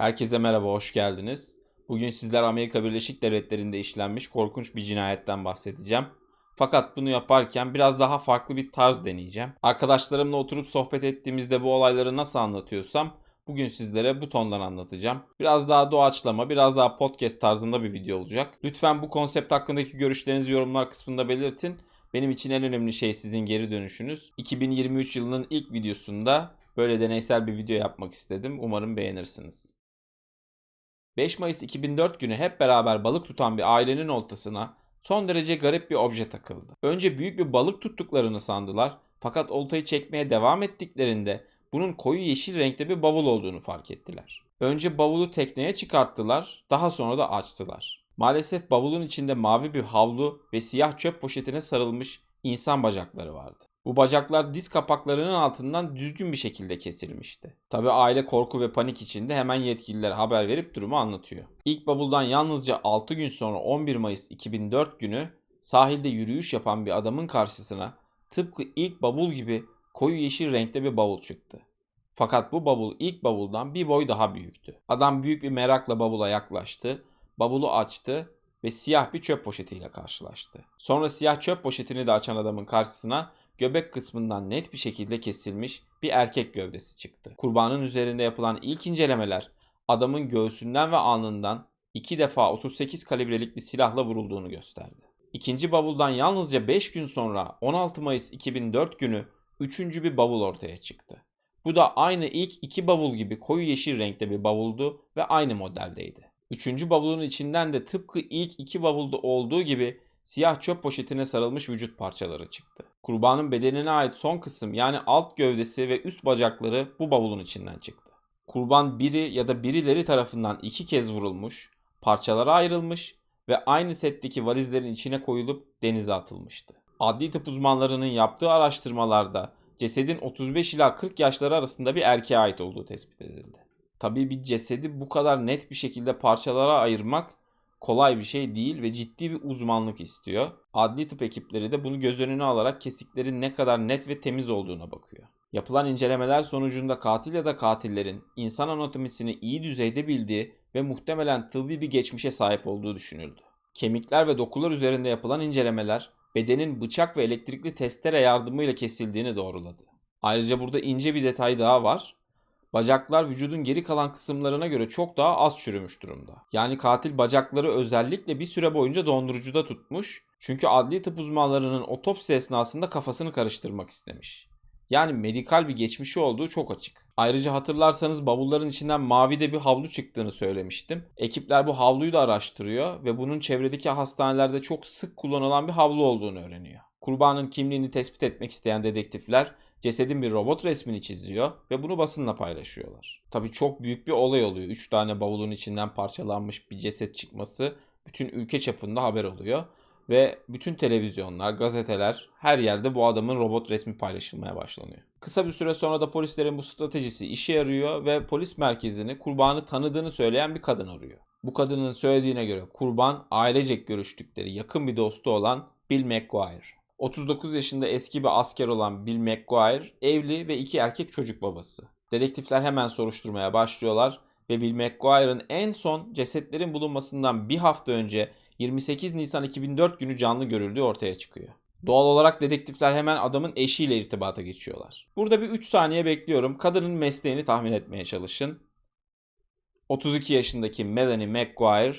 Herkese merhaba, hoş geldiniz. Bugün sizler Amerika Birleşik Devletleri'nde işlenmiş korkunç bir cinayetten bahsedeceğim. Fakat bunu yaparken biraz daha farklı bir tarz deneyeceğim. Arkadaşlarımla oturup sohbet ettiğimizde bu olayları nasıl anlatıyorsam bugün sizlere bu tondan anlatacağım. Biraz daha doğaçlama, biraz daha podcast tarzında bir video olacak. Lütfen bu konsept hakkındaki görüşlerinizi yorumlar kısmında belirtin. Benim için en önemli şey sizin geri dönüşünüz. 2023 yılının ilk videosunda böyle deneysel bir video yapmak istedim. Umarım beğenirsiniz. 5 Mayıs 2004 günü hep beraber balık tutan bir ailenin oltasına son derece garip bir obje takıldı. Önce büyük bir balık tuttuklarını sandılar fakat oltayı çekmeye devam ettiklerinde bunun koyu yeşil renkte bir bavul olduğunu fark ettiler. Önce bavulu tekneye çıkarttılar, daha sonra da açtılar. Maalesef bavulun içinde mavi bir havlu ve siyah çöp poşetine sarılmış insan bacakları vardı. Bu bacaklar diz kapaklarının altından düzgün bir şekilde kesilmişti. Tabi aile korku ve panik içinde hemen yetkililer haber verip durumu anlatıyor. İlk bavuldan yalnızca 6 gün sonra 11 Mayıs 2004 günü sahilde yürüyüş yapan bir adamın karşısına tıpkı ilk bavul gibi koyu yeşil renkte bir bavul çıktı. Fakat bu bavul ilk bavuldan bir boy daha büyüktü. Adam büyük bir merakla bavula yaklaştı, bavulu açtı ve siyah bir çöp poşetiyle karşılaştı. Sonra siyah çöp poşetini de açan adamın karşısına göbek kısmından net bir şekilde kesilmiş bir erkek gövdesi çıktı. Kurbanın üzerinde yapılan ilk incelemeler adamın göğsünden ve alnından iki defa 38 kalibrelik bir silahla vurulduğunu gösterdi. İkinci bavuldan yalnızca 5 gün sonra 16 Mayıs 2004 günü üçüncü bir bavul ortaya çıktı. Bu da aynı ilk iki bavul gibi koyu yeşil renkte bir bavuldu ve aynı modeldeydi. Üçüncü bavulun içinden de tıpkı ilk iki bavulda olduğu gibi siyah çöp poşetine sarılmış vücut parçaları çıktı. Kurbanın bedenine ait son kısım yani alt gövdesi ve üst bacakları bu bavulun içinden çıktı. Kurban biri ya da birileri tarafından iki kez vurulmuş, parçalara ayrılmış ve aynı setteki valizlerin içine koyulup denize atılmıştı. Adli tıp uzmanlarının yaptığı araştırmalarda cesedin 35 ila 40 yaşları arasında bir erkeğe ait olduğu tespit edildi. Tabii bir cesedi bu kadar net bir şekilde parçalara ayırmak kolay bir şey değil ve ciddi bir uzmanlık istiyor. Adli tıp ekipleri de bunu göz önüne alarak kesiklerin ne kadar net ve temiz olduğuna bakıyor. Yapılan incelemeler sonucunda katil ya da katillerin insan anatomisini iyi düzeyde bildiği ve muhtemelen tıbbi bir geçmişe sahip olduğu düşünüldü. Kemikler ve dokular üzerinde yapılan incelemeler bedenin bıçak ve elektrikli testere yardımıyla kesildiğini doğruladı. Ayrıca burada ince bir detay daha var. Bacaklar vücudun geri kalan kısımlarına göre çok daha az çürümüş durumda. Yani katil bacakları özellikle bir süre boyunca dondurucuda tutmuş. Çünkü adli tıp uzmanlarının otopsi esnasında kafasını karıştırmak istemiş. Yani medikal bir geçmişi olduğu çok açık. Ayrıca hatırlarsanız bavulların içinden mavi de bir havlu çıktığını söylemiştim. Ekipler bu havluyu da araştırıyor ve bunun çevredeki hastanelerde çok sık kullanılan bir havlu olduğunu öğreniyor. Kurbanın kimliğini tespit etmek isteyen dedektifler cesedin bir robot resmini çiziyor ve bunu basınla paylaşıyorlar. Tabii çok büyük bir olay oluyor. 3 tane bavulun içinden parçalanmış bir ceset çıkması bütün ülke çapında haber oluyor. Ve bütün televizyonlar, gazeteler her yerde bu adamın robot resmi paylaşılmaya başlanıyor. Kısa bir süre sonra da polislerin bu stratejisi işe yarıyor ve polis merkezini kurbanı tanıdığını söyleyen bir kadın arıyor. Bu kadının söylediğine göre kurban ailecek görüştükleri yakın bir dostu olan Bill McGuire. 39 yaşında eski bir asker olan Bill McGuire evli ve iki erkek çocuk babası. Dedektifler hemen soruşturmaya başlıyorlar ve Bill McGuire'ın en son cesetlerin bulunmasından bir hafta önce 28 Nisan 2004 günü canlı görüldüğü ortaya çıkıyor. Doğal olarak dedektifler hemen adamın eşiyle irtibata geçiyorlar. Burada bir 3 saniye bekliyorum. Kadının mesleğini tahmin etmeye çalışın. 32 yaşındaki Melanie McGuire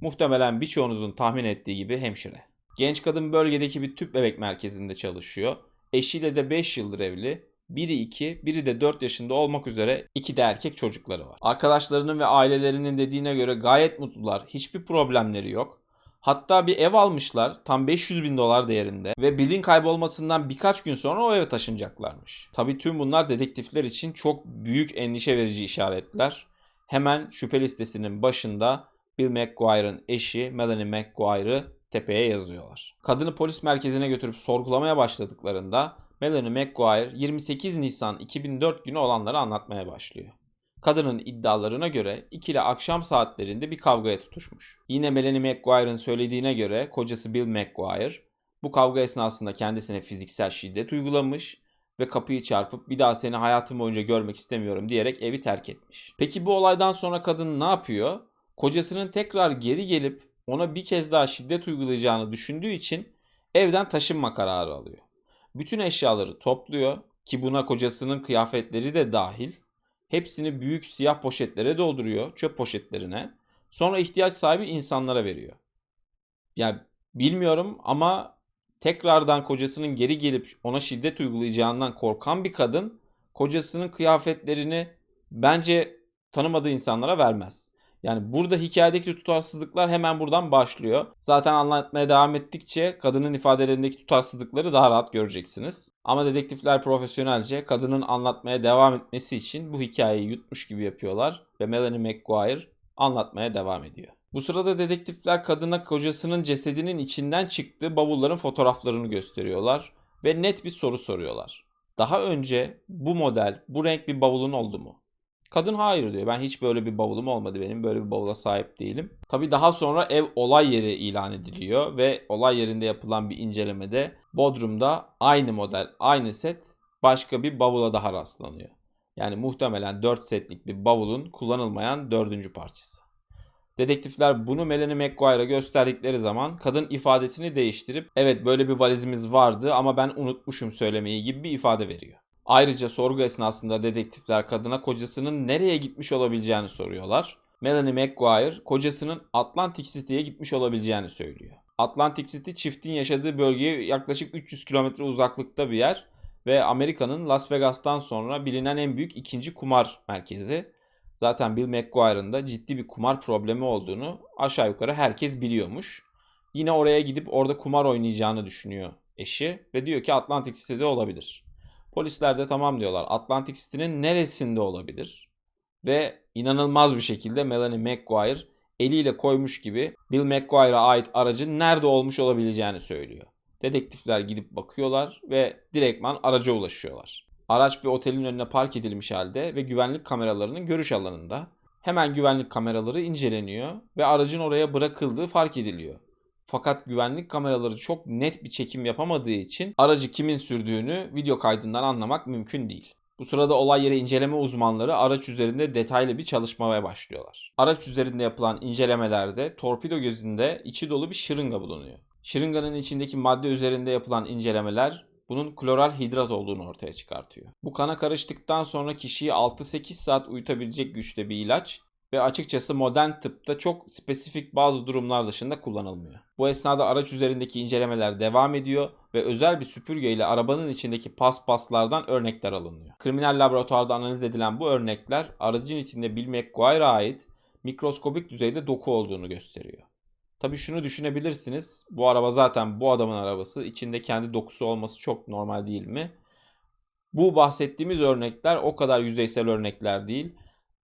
muhtemelen birçoğunuzun tahmin ettiği gibi hemşire. Genç kadın bölgedeki bir tüp bebek merkezinde çalışıyor. Eşiyle de 5 yıldır evli. Biri 2, biri de 4 yaşında olmak üzere iki de erkek çocukları var. Arkadaşlarının ve ailelerinin dediğine göre gayet mutlular. Hiçbir problemleri yok. Hatta bir ev almışlar tam 500 bin dolar değerinde ve Bill'in kaybolmasından birkaç gün sonra o eve taşınacaklarmış. Tabii tüm bunlar dedektifler için çok büyük endişe verici işaretler. Hemen şüphe listesinin başında Bill McGuire'ın eşi Melanie McGuire'ı tepeye yazıyorlar. Kadını polis merkezine götürüp sorgulamaya başladıklarında Melanie McGuire 28 Nisan 2004 günü olanları anlatmaya başlıyor. Kadının iddialarına göre ikili akşam saatlerinde bir kavgaya tutuşmuş. Yine Melanie McGuire'ın söylediğine göre kocası Bill McGuire bu kavga esnasında kendisine fiziksel şiddet uygulamış ve kapıyı çarpıp bir daha seni hayatım boyunca görmek istemiyorum diyerek evi terk etmiş. Peki bu olaydan sonra kadın ne yapıyor? Kocasının tekrar geri gelip ona bir kez daha şiddet uygulayacağını düşündüğü için evden taşınma kararı alıyor. Bütün eşyaları topluyor ki buna kocasının kıyafetleri de dahil. Hepsini büyük siyah poşetlere dolduruyor, çöp poşetlerine. Sonra ihtiyaç sahibi insanlara veriyor. Yani bilmiyorum ama tekrardan kocasının geri gelip ona şiddet uygulayacağından korkan bir kadın kocasının kıyafetlerini bence tanımadığı insanlara vermez. Yani burada hikayedeki tutarsızlıklar hemen buradan başlıyor. Zaten anlatmaya devam ettikçe kadının ifadelerindeki tutarsızlıkları daha rahat göreceksiniz. Ama dedektifler profesyonelce kadının anlatmaya devam etmesi için bu hikayeyi yutmuş gibi yapıyorlar ve Melanie McGuire anlatmaya devam ediyor. Bu sırada dedektifler kadına kocasının cesedinin içinden çıktığı bavulların fotoğraflarını gösteriyorlar ve net bir soru soruyorlar. Daha önce bu model, bu renk bir bavulun oldu mu? Kadın hayır diyor. Ben hiç böyle bir bavulum olmadı benim. Böyle bir bavula sahip değilim. Tabii daha sonra ev olay yeri ilan ediliyor ve olay yerinde yapılan bir incelemede Bodrum'da aynı model, aynı set başka bir bavula daha rastlanıyor. Yani muhtemelen 4 setlik bir bavulun kullanılmayan dördüncü parçası. Dedektifler bunu Melanie McGuire'a gösterdikleri zaman kadın ifadesini değiştirip evet böyle bir valizimiz vardı ama ben unutmuşum söylemeyi gibi bir ifade veriyor. Ayrıca sorgu esnasında dedektifler kadına kocasının nereye gitmiş olabileceğini soruyorlar. Melanie McGuire kocasının Atlantic City'ye gitmiş olabileceğini söylüyor. Atlantic City çiftin yaşadığı bölgeye yaklaşık 300 kilometre uzaklıkta bir yer ve Amerika'nın Las Vegas'tan sonra bilinen en büyük ikinci kumar merkezi. Zaten Bill McGuire'ın da ciddi bir kumar problemi olduğunu aşağı yukarı herkes biliyormuş. Yine oraya gidip orada kumar oynayacağını düşünüyor eşi ve diyor ki Atlantic City'de olabilir. Polisler de tamam diyorlar. Atlantic City'nin neresinde olabilir? Ve inanılmaz bir şekilde Melanie McGuire eliyle koymuş gibi Bill McGuire'a ait aracın nerede olmuş olabileceğini söylüyor. Dedektifler gidip bakıyorlar ve direktman araca ulaşıyorlar. Araç bir otelin önüne park edilmiş halde ve güvenlik kameralarının görüş alanında. Hemen güvenlik kameraları inceleniyor ve aracın oraya bırakıldığı fark ediliyor. Fakat güvenlik kameraları çok net bir çekim yapamadığı için aracı kimin sürdüğünü video kaydından anlamak mümkün değil. Bu sırada olay yeri inceleme uzmanları araç üzerinde detaylı bir çalışmaya başlıyorlar. Araç üzerinde yapılan incelemelerde torpido gözünde içi dolu bir şırınga bulunuyor. Şırınganın içindeki madde üzerinde yapılan incelemeler bunun kloral hidrat olduğunu ortaya çıkartıyor. Bu kana karıştıktan sonra kişiyi 6-8 saat uyutabilecek güçte bir ilaç ve açıkçası modern tıpta çok spesifik bazı durumlar dışında kullanılmıyor. Bu esnada araç üzerindeki incelemeler devam ediyor ve özel bir süpürge ile arabanın içindeki paspaslardan örnekler alınıyor. Kriminal laboratuvarda analiz edilen bu örnekler aracın içinde Bill McGuire'a ait mikroskobik düzeyde doku olduğunu gösteriyor. Tabii şunu düşünebilirsiniz. Bu araba zaten bu adamın arabası. İçinde kendi dokusu olması çok normal değil mi? Bu bahsettiğimiz örnekler o kadar yüzeysel örnekler değil.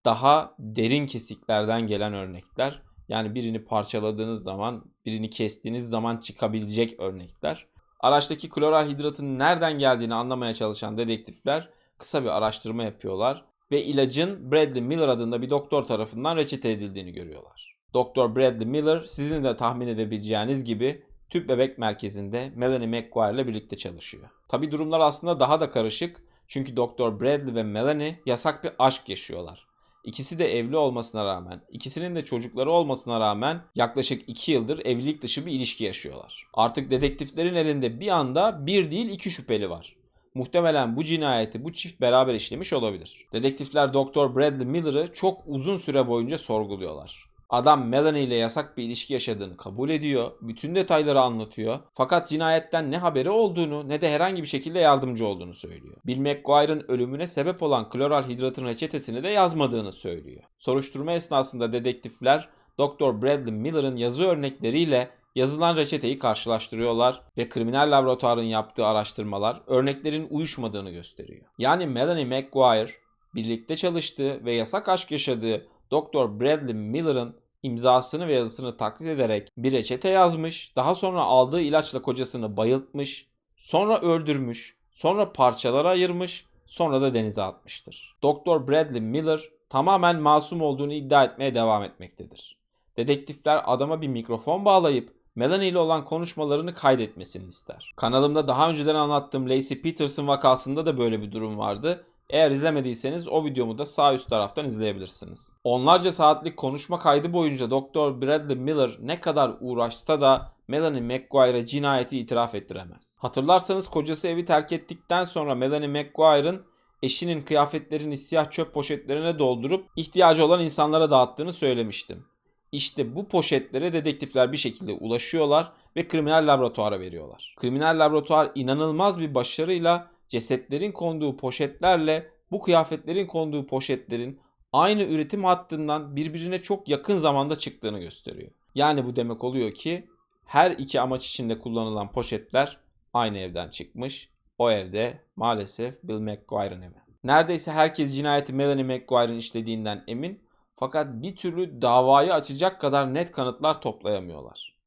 Daha derin kesiklerden gelen örnekler. Yani birini parçaladığınız zaman, birini kestiğiniz zaman çıkabilecek örnekler. Araçtaki kloral hidratın nereden geldiğini anlamaya çalışan dedektifler kısa bir araştırma yapıyorlar ve ilacın Bradley Miller adında bir doktor tarafından reçete edildiğini görüyorlar. Doktor Bradley Miller sizin de tahmin edebileceğiniz gibi tüp bebek merkezinde Melanie McGuire ile birlikte çalışıyor. Tabi durumlar aslında daha da karışık çünkü Doktor Bradley ve Melanie yasak bir aşk yaşıyorlar. İkisi de evli olmasına rağmen, ikisinin de çocukları olmasına rağmen yaklaşık 2 yıldır evlilik dışı bir ilişki yaşıyorlar. Artık dedektiflerin elinde bir anda bir değil iki şüpheli var. Muhtemelen bu cinayeti bu çift beraber işlemiş olabilir. Dedektifler Doktor Bradley Miller'ı çok uzun süre boyunca sorguluyorlar. Adam Melanie ile yasak bir ilişki yaşadığını kabul ediyor. Bütün detayları anlatıyor. Fakat cinayetten ne haberi olduğunu ne de herhangi bir şekilde yardımcı olduğunu söylüyor. Bill McGuire'ın ölümüne sebep olan kloral hidratın reçetesini de yazmadığını söylüyor. Soruşturma esnasında dedektifler Dr. Bradley Miller'ın yazı örnekleriyle yazılan reçeteyi karşılaştırıyorlar ve kriminal laboratuvarın yaptığı araştırmalar örneklerin uyuşmadığını gösteriyor. Yani Melanie McGuire birlikte çalıştığı ve yasak aşk yaşadığı Dr. Bradley Miller'ın imzasını ve yazısını taklit ederek bir reçete yazmış. Daha sonra aldığı ilaçla kocasını bayıltmış. Sonra öldürmüş. Sonra parçalara ayırmış. Sonra da denize atmıştır. Dr. Bradley Miller tamamen masum olduğunu iddia etmeye devam etmektedir. Dedektifler adama bir mikrofon bağlayıp Melanie ile olan konuşmalarını kaydetmesini ister. Kanalımda daha önceden anlattığım Lacey Peterson vakasında da böyle bir durum vardı. Eğer izlemediyseniz o videomu da sağ üst taraftan izleyebilirsiniz. Onlarca saatlik konuşma kaydı boyunca Dr. Bradley Miller ne kadar uğraşsa da Melanie McGuire'a cinayeti itiraf ettiremez. Hatırlarsanız kocası evi terk ettikten sonra Melanie McGuire'ın eşinin kıyafetlerini siyah çöp poşetlerine doldurup ihtiyacı olan insanlara dağıttığını söylemiştim. İşte bu poşetlere dedektifler bir şekilde ulaşıyorlar ve kriminal laboratuvara veriyorlar. Kriminal laboratuvar inanılmaz bir başarıyla cesetlerin konduğu poşetlerle bu kıyafetlerin konduğu poşetlerin aynı üretim hattından birbirine çok yakın zamanda çıktığını gösteriyor. Yani bu demek oluyor ki her iki amaç içinde kullanılan poşetler aynı evden çıkmış. O evde maalesef Bill McGuire'ın evi. Neredeyse herkes cinayeti Melanie McGuire'ın işlediğinden emin fakat bir türlü davayı açacak kadar net kanıtlar toplayamıyorlar.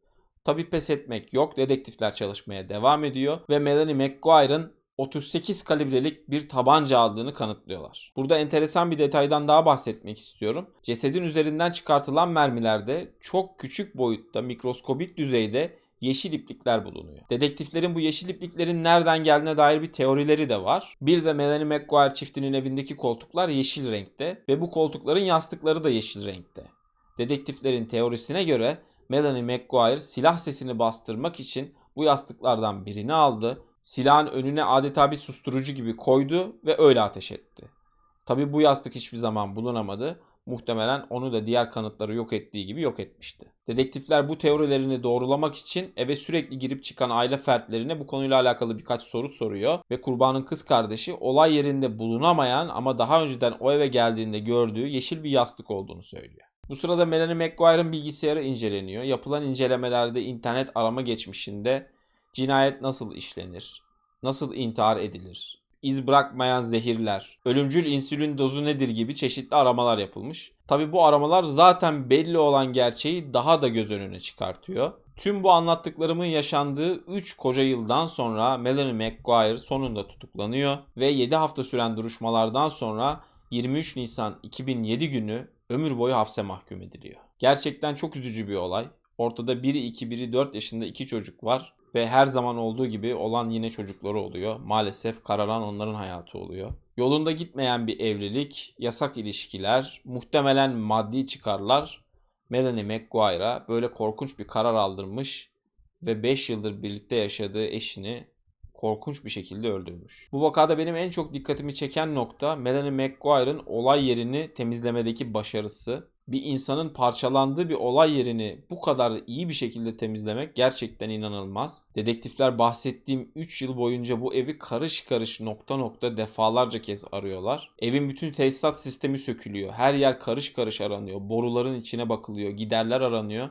Tabi pes etmek yok. Dedektifler çalışmaya devam ediyor ve Melanie McGuire'ın 38 kalibrelik bir tabanca aldığını kanıtlıyorlar. Burada enteresan bir detaydan daha bahsetmek istiyorum. Cesedin üzerinden çıkartılan mermilerde çok küçük boyutta mikroskobik düzeyde yeşil iplikler bulunuyor. Dedektiflerin bu yeşil ipliklerin nereden geldiğine dair bir teorileri de var. Bill ve Melanie McGuire çiftinin evindeki koltuklar yeşil renkte ve bu koltukların yastıkları da yeşil renkte. Dedektiflerin teorisine göre Melanie McGuire silah sesini bastırmak için bu yastıklardan birini aldı. Silahın önüne adeta bir susturucu gibi koydu ve öyle ateş etti. Tabi bu yastık hiçbir zaman bulunamadı. Muhtemelen onu da diğer kanıtları yok ettiği gibi yok etmişti. Dedektifler bu teorilerini doğrulamak için eve sürekli girip çıkan aile fertlerine bu konuyla alakalı birkaç soru soruyor ve kurbanın kız kardeşi olay yerinde bulunamayan ama daha önceden o eve geldiğinde gördüğü yeşil bir yastık olduğunu söylüyor. Bu sırada Melanie McGuire'ın bilgisayarı inceleniyor. Yapılan incelemelerde internet arama geçmişinde cinayet nasıl işlenir, nasıl intihar edilir, iz bırakmayan zehirler, ölümcül insülin dozu nedir gibi çeşitli aramalar yapılmış. Tabi bu aramalar zaten belli olan gerçeği daha da göz önüne çıkartıyor. Tüm bu anlattıklarımın yaşandığı 3 koca yıldan sonra Melanie McGuire sonunda tutuklanıyor ve 7 hafta süren duruşmalardan sonra 23 Nisan 2007 günü ömür boyu hapse mahkum ediliyor. Gerçekten çok üzücü bir olay. Ortada biri 2, biri 4 yaşında iki çocuk var ve her zaman olduğu gibi olan yine çocukları oluyor. Maalesef kararan onların hayatı oluyor. Yolunda gitmeyen bir evlilik, yasak ilişkiler, muhtemelen maddi çıkarlar Melanie McGuire'a böyle korkunç bir karar aldırmış ve 5 yıldır birlikte yaşadığı eşini korkunç bir şekilde öldürmüş. Bu vakada benim en çok dikkatimi çeken nokta Melanie McGuire'ın olay yerini temizlemedeki başarısı. Bir insanın parçalandığı bir olay yerini bu kadar iyi bir şekilde temizlemek gerçekten inanılmaz. Dedektifler bahsettiğim 3 yıl boyunca bu evi karış karış nokta nokta defalarca kez arıyorlar. Evin bütün tesisat sistemi sökülüyor. Her yer karış karış aranıyor. Boruların içine bakılıyor. Giderler aranıyor.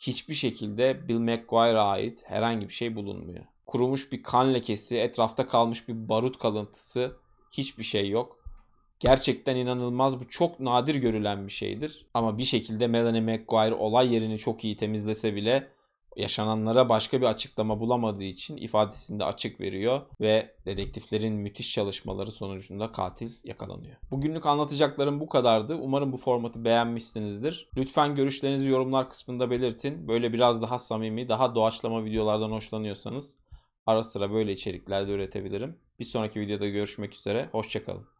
Hiçbir şekilde Bill McGuire'a ait herhangi bir şey bulunmuyor kurumuş bir kan lekesi, etrafta kalmış bir barut kalıntısı, hiçbir şey yok. Gerçekten inanılmaz bu çok nadir görülen bir şeydir. Ama bir şekilde Melanie McGuire olay yerini çok iyi temizlese bile yaşananlara başka bir açıklama bulamadığı için ifadesinde açık veriyor ve dedektiflerin müthiş çalışmaları sonucunda katil yakalanıyor. Bugünlük anlatacaklarım bu kadardı. Umarım bu formatı beğenmişsinizdir. Lütfen görüşlerinizi yorumlar kısmında belirtin. Böyle biraz daha samimi, daha doğaçlama videolardan hoşlanıyorsanız Ara sıra böyle içeriklerde üretebilirim. Bir sonraki videoda görüşmek üzere. Hoşçakalın.